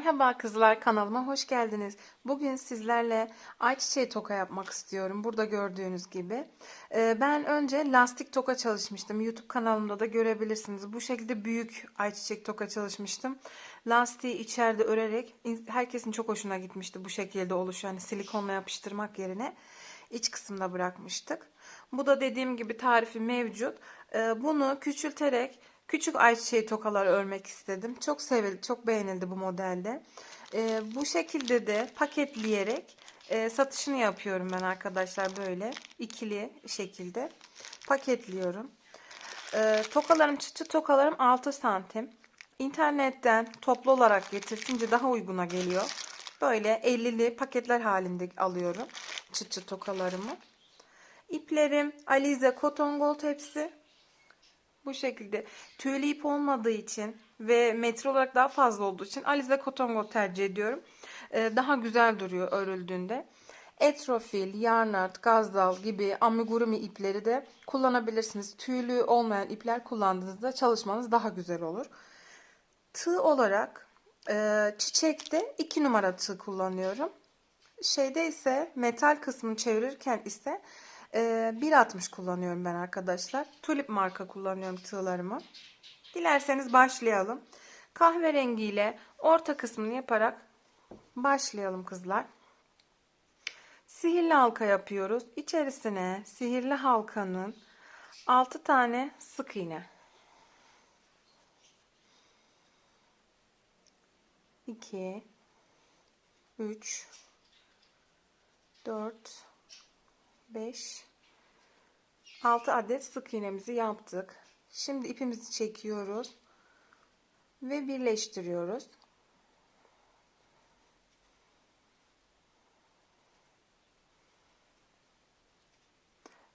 Merhaba kızlar kanalıma hoş geldiniz. Bugün sizlerle ayçiçeği toka yapmak istiyorum. Burada gördüğünüz gibi. Ee, ben önce lastik toka çalışmıştım. YouTube kanalımda da görebilirsiniz. Bu şekilde büyük ayçiçek toka çalışmıştım. Lastiği içeride örerek herkesin çok hoşuna gitmişti bu şekilde oluşu. Hani silikonla yapıştırmak yerine iç kısımda bırakmıştık. Bu da dediğim gibi tarifi mevcut. Ee, bunu küçülterek Küçük ayçiçeği tokalar örmek istedim. Çok sevildi, çok beğenildi bu modelde. Ee, bu şekilde de paketleyerek e, satışını yapıyorum ben arkadaşlar böyle ikili şekilde paketliyorum. Ee, tokalarım çıtçı tokalarım 6 santim. İnternetten toplu olarak getirtince daha uyguna geliyor. Böyle 50'li paketler halinde alıyorum çıtçı tokalarımı. İplerim Alize Cotton Gold hepsi. Bu şekilde tüylü ip olmadığı için ve metre olarak daha fazla olduğu için Alize Cotton Gold tercih ediyorum. Ee, daha güzel duruyor örüldüğünde. Etrofil, yarnart, gazdal gibi amigurumi ipleri de kullanabilirsiniz. Tüylü olmayan ipler kullandığınızda çalışmanız daha güzel olur. Tığ olarak e, çiçekte 2 numara tığ kullanıyorum. Şeyde ise metal kısmını çevirirken ise e, 1.60 kullanıyorum ben arkadaşlar. Tulip marka kullanıyorum tığlarımı. Dilerseniz başlayalım. Kahverengiyle orta kısmını yaparak başlayalım kızlar. Sihirli halka yapıyoruz. İçerisine sihirli halkanın 6 tane sık iğne. 2 3 4 5 6 adet sık iğnemizi yaptık. Şimdi ipimizi çekiyoruz ve birleştiriyoruz.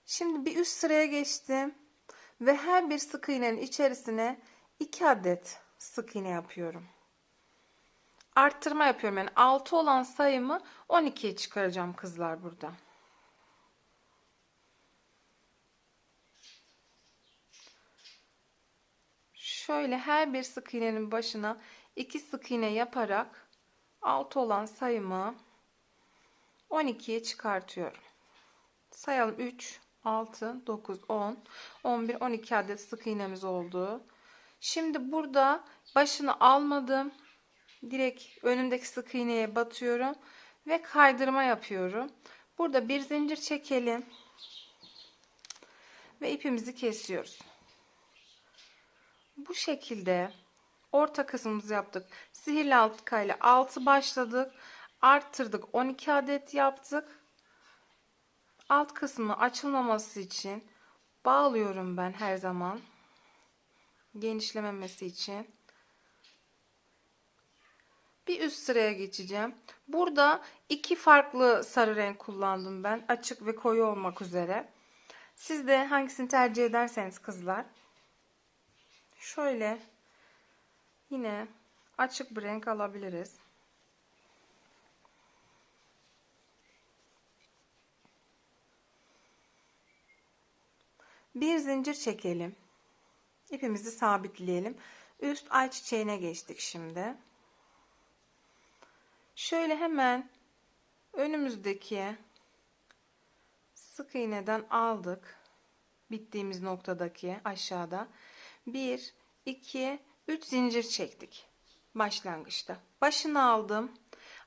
Şimdi bir üst sıraya geçtim ve her bir sık iğnenin içerisine 2 adet sık iğne yapıyorum. Arttırma yapıyorum. Yani 6 olan sayımı 12'ye çıkaracağım kızlar burada. Şöyle her bir sık iğnenin başına 2 sık iğne yaparak 6 olan sayımı 12'ye çıkartıyorum. Sayalım 3, 6, 9, 10, 11, 12 adet sık iğnemiz oldu. Şimdi burada başını almadım. Direkt önündeki sık iğneye batıyorum ve kaydırma yapıyorum. Burada bir zincir çekelim ve ipimizi kesiyoruz. Bu şekilde orta kısmımızı yaptık. Sihirli halkayla 6 başladık. Arttırdık 12 adet yaptık. Alt kısmı açılmaması için bağlıyorum ben her zaman. Genişlememesi için. Bir üst sıraya geçeceğim. Burada iki farklı sarı renk kullandım ben. Açık ve koyu olmak üzere. Siz de hangisini tercih ederseniz kızlar. Şöyle yine açık bir renk alabiliriz. Bir zincir çekelim. İpimizi sabitleyelim. Üst ay çiçeğine geçtik şimdi. Şöyle hemen önümüzdeki sık iğneden aldık. Bittiğimiz noktadaki aşağıda. 1, 2, 3 zincir çektik. Başlangıçta. Başını aldım.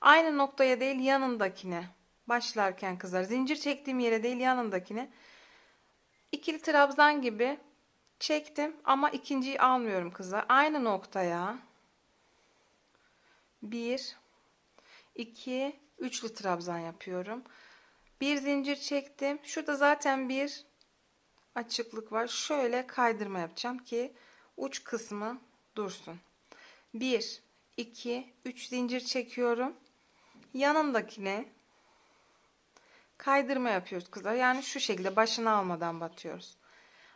Aynı noktaya değil yanındakine. Başlarken kızlar. Zincir çektiğim yere değil yanındakine. İkili trabzan gibi çektim ama ikinciyi almıyorum kızlar. Aynı noktaya 1 2 üçlü trabzan yapıyorum. Bir zincir çektim. Şurada zaten bir açıklık var. Şöyle kaydırma yapacağım ki uç kısmı dursun. 1 2 3 zincir çekiyorum. Yanındakine kaydırma yapıyoruz kızlar. Yani şu şekilde başını almadan batıyoruz.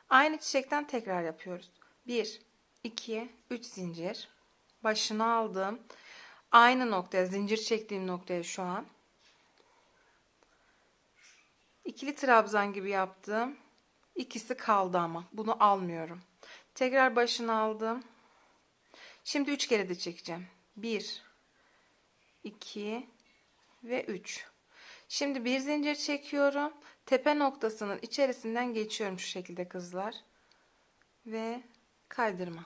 Aynı çiçekten tekrar yapıyoruz. 1 2 3 zincir. Başını aldım. Aynı noktaya zincir çektiğim noktaya şu an. İkili trabzan gibi yaptım. İkisi kaldı ama. Bunu almıyorum. Tekrar başını aldım. Şimdi üç kere de çekeceğim. Bir, 2 ve 3. Şimdi bir zincir çekiyorum. Tepe noktasının içerisinden geçiyorum şu şekilde kızlar. Ve kaydırma.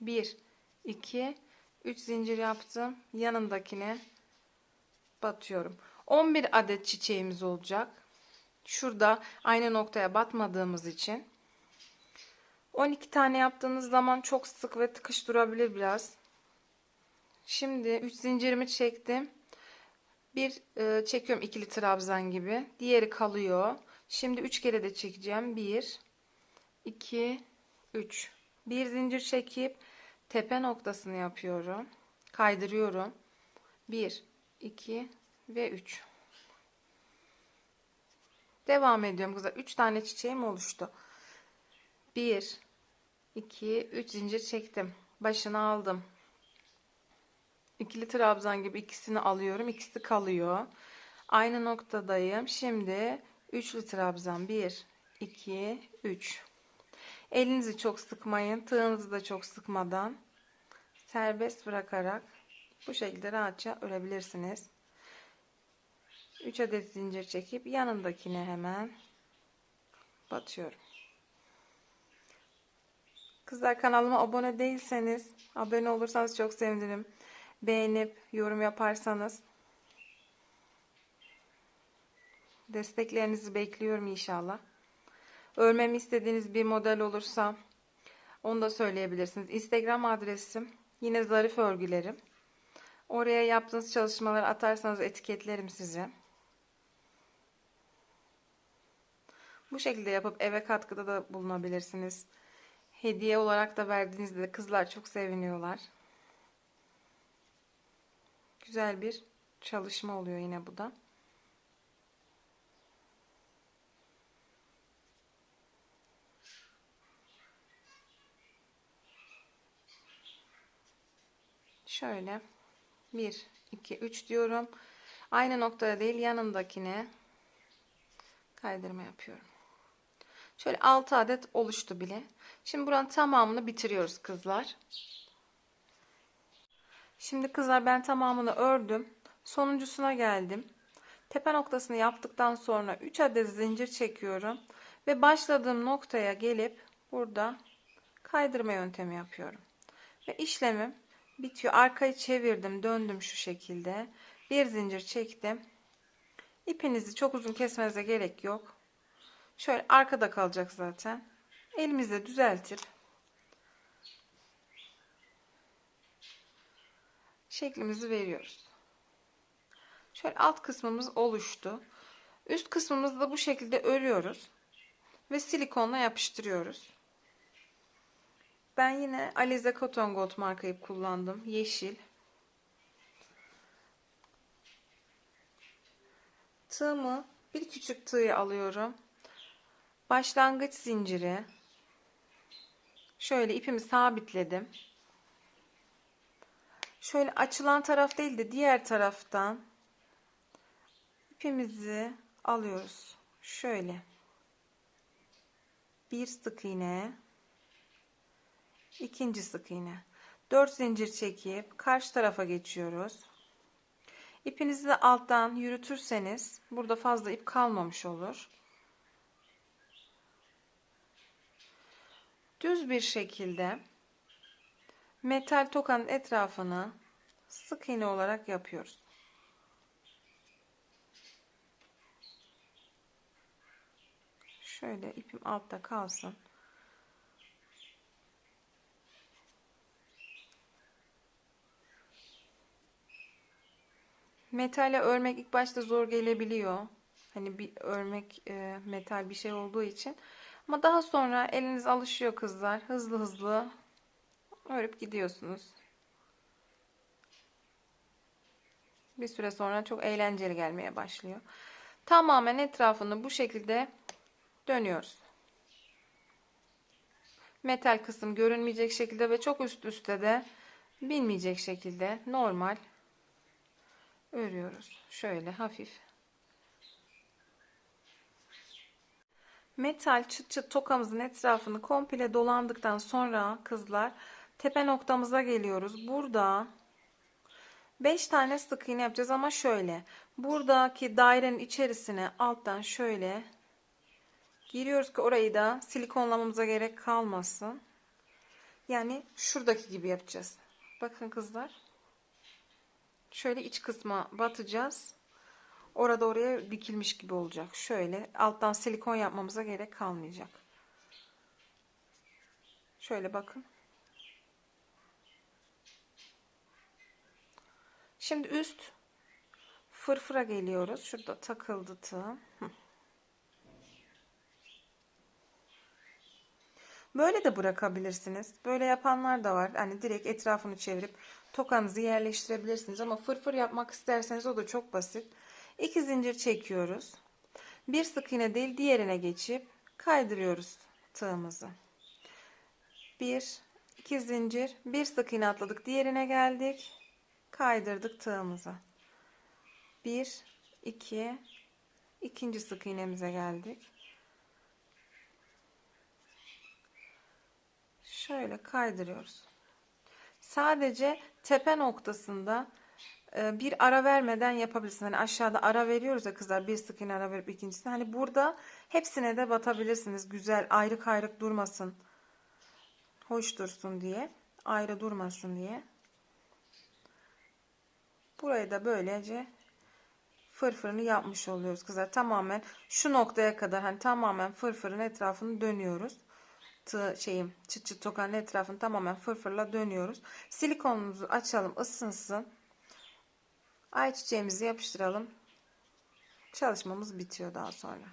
1 2 3 zincir yaptım. Yanındakine batıyorum. 11 adet çiçeğimiz olacak. Şurada aynı noktaya batmadığımız için 12 tane yaptığınız zaman çok sık ve tıkış durabilir biraz. Şimdi 3 zincirimi çektim. Bir e, çekiyorum ikili trabzan gibi. Diğeri kalıyor. Şimdi 3 kere de çekeceğim. 1 2 3 bir zincir çekip tepe noktasını yapıyorum. Kaydırıyorum. 1 2 ve 3 Devam ediyorum kızlar. 3 tane çiçeğim oluştu. 1 2 3 zincir çektim. Başını aldım. İkili trabzan gibi ikisini alıyorum. İkisi kalıyor. Aynı noktadayım. Şimdi üçlü trabzan 1 2 3 Elinizi çok sıkmayın. Tığınızı da çok sıkmadan serbest bırakarak bu şekilde rahatça örebilirsiniz. 3 adet zincir çekip yanındakine hemen batıyorum. Kızlar kanalıma abone değilseniz abone olursanız çok sevinirim. Beğenip yorum yaparsanız desteklerinizi bekliyorum inşallah. Örmemi istediğiniz bir model olursa onu da söyleyebilirsiniz. Instagram adresim yine zarif örgülerim. Oraya yaptığınız çalışmaları atarsanız etiketlerim sizi. Bu şekilde yapıp eve katkıda da bulunabilirsiniz. Hediye olarak da verdiğinizde kızlar çok seviniyorlar. Güzel bir çalışma oluyor yine bu da. Şöyle 1 2 3 diyorum. Aynı noktada değil yanındakine kaydırma yapıyorum. Şöyle 6 adet oluştu bile. Şimdi buranın tamamını bitiriyoruz kızlar. Şimdi kızlar ben tamamını ördüm. Sonuncusuna geldim. Tepe noktasını yaptıktan sonra 3 adet zincir çekiyorum. Ve başladığım noktaya gelip burada kaydırma yöntemi yapıyorum. Ve işlemim bitiyor. Arkayı çevirdim, döndüm şu şekilde. Bir zincir çektim. İpinizi çok uzun kesmenize gerek yok. Şöyle arkada kalacak zaten. Elimizle düzeltip şeklimizi veriyoruz. Şöyle alt kısmımız oluştu. Üst kısmımızı da bu şekilde örüyoruz. Ve silikonla yapıştırıyoruz. Ben yine Alize Cotton Gold markayı kullandım. Yeşil. Tığımı bir küçük tığı alıyorum. Başlangıç zinciri. Şöyle ipimi sabitledim. Şöyle açılan taraf değil de diğer taraftan ipimizi alıyoruz. Şöyle. Bir sık iğne ikinci sık iğne 4 zincir çekip karşı tarafa geçiyoruz İpinizi de alttan yürütürseniz burada fazla ip kalmamış olur düz bir şekilde metal tokanın etrafını sık iğne olarak yapıyoruz şöyle ipim altta kalsın Metale örmek ilk başta zor gelebiliyor. Hani bir örmek e, metal bir şey olduğu için. Ama daha sonra eliniz alışıyor kızlar. Hızlı hızlı örüp gidiyorsunuz. Bir süre sonra çok eğlenceli gelmeye başlıyor. Tamamen etrafını bu şekilde dönüyoruz. Metal kısım görünmeyecek şekilde ve çok üst üste de binmeyecek şekilde normal örüyoruz. Şöyle hafif. Metal çıt çıt tokamızın etrafını komple dolandıktan sonra kızlar tepe noktamıza geliyoruz. Burada 5 tane sık iğne yapacağız ama şöyle. Buradaki dairenin içerisine alttan şöyle giriyoruz ki orayı da silikonlamamıza gerek kalmasın. Yani şuradaki gibi yapacağız. Bakın kızlar. Şöyle iç kısma batacağız. Orada oraya dikilmiş gibi olacak. Şöyle alttan silikon yapmamıza gerek kalmayacak. Şöyle bakın. Şimdi üst fırfıra geliyoruz. Şurada takıldı tığım. Böyle de bırakabilirsiniz. Böyle yapanlar da var. Hani direkt etrafını çevirip tokanızı yerleştirebilirsiniz. Ama fırfır yapmak isterseniz o da çok basit. İki zincir çekiyoruz. Bir sık iğne değil diğerine geçip kaydırıyoruz tığımızı. Bir, iki zincir, bir sık iğne atladık. Diğerine geldik. Kaydırdık tığımızı. Bir, iki, ikinci sık iğnemize geldik. Şöyle kaydırıyoruz. Sadece tepe noktasında bir ara vermeden yapabilirsiniz. Hani aşağıda ara veriyoruz ya kızlar bir sık iğne ara verip ikincisine. Hani burada hepsine de batabilirsiniz. Güzel ayrık ayrık durmasın. Hoş dursun diye. Ayrı durmasın diye. Burayı da böylece fırfırını yapmış oluyoruz kızlar. Tamamen şu noktaya kadar hani tamamen fırfırın etrafını dönüyoruz. Şeyim çıt çıt tokanın etrafını tamamen fırfırla dönüyoruz. Silikonumuzu açalım ısınsın. Ayçiçeğimizi yapıştıralım. Çalışmamız bitiyor daha sonra.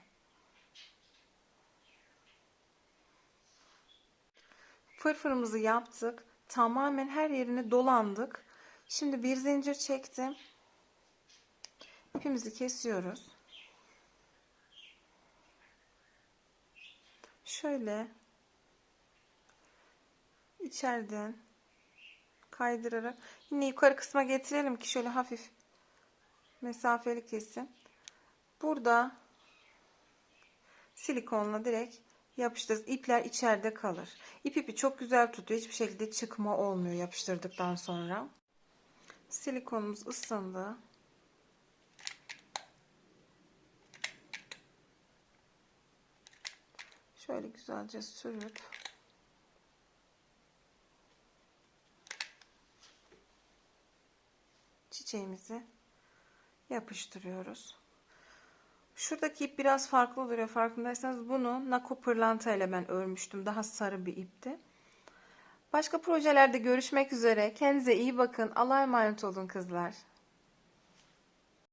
Fırfırımızı yaptık. Tamamen her yerini dolandık. Şimdi bir zincir çektim. İpimizi kesiyoruz. Şöyle içeriden kaydırarak yine yukarı kısma getirelim ki şöyle hafif mesafeli kesin. Burada silikonla direkt yapıştırırız. İpler içeride kalır. İp ipi çok güzel tutuyor. Hiçbir şekilde çıkma olmuyor yapıştırdıktan sonra. Silikonumuz ısındı. Şöyle güzelce sürüp çiçeğimizi yapıştırıyoruz. Şuradaki ip biraz farklı duruyor. Farkındaysanız bunu nako pırlanta ile ben örmüştüm. Daha sarı bir ipti. Başka projelerde görüşmek üzere. Kendinize iyi bakın. Allah'a emanet olun kızlar.